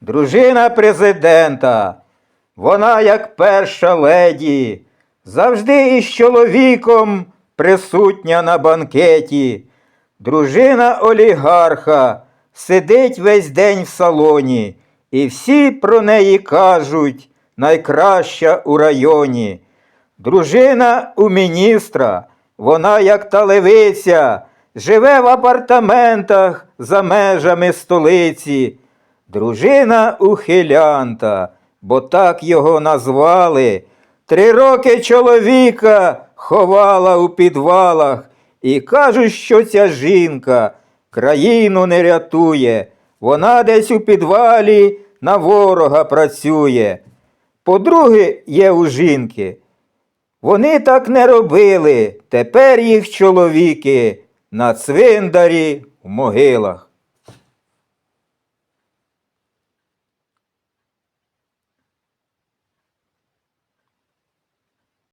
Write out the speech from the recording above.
дружина президента. Вона, як перша леді, завжди із чоловіком присутня на банкеті. Дружина олігарха сидить весь день в салоні, і всі про неї кажуть найкраща у районі. Дружина у міністра, вона як та левиця, живе в апартаментах за межами столиці. Дружина ухилянта, бо так його назвали. Три роки чоловіка ховала у підвалах, і кажуть, що ця жінка країну не рятує. Вона десь у підвалі на ворога працює. Подруги є у жінки. Вони так не робили. Тепер їх чоловіки на цвиндарі в могилах.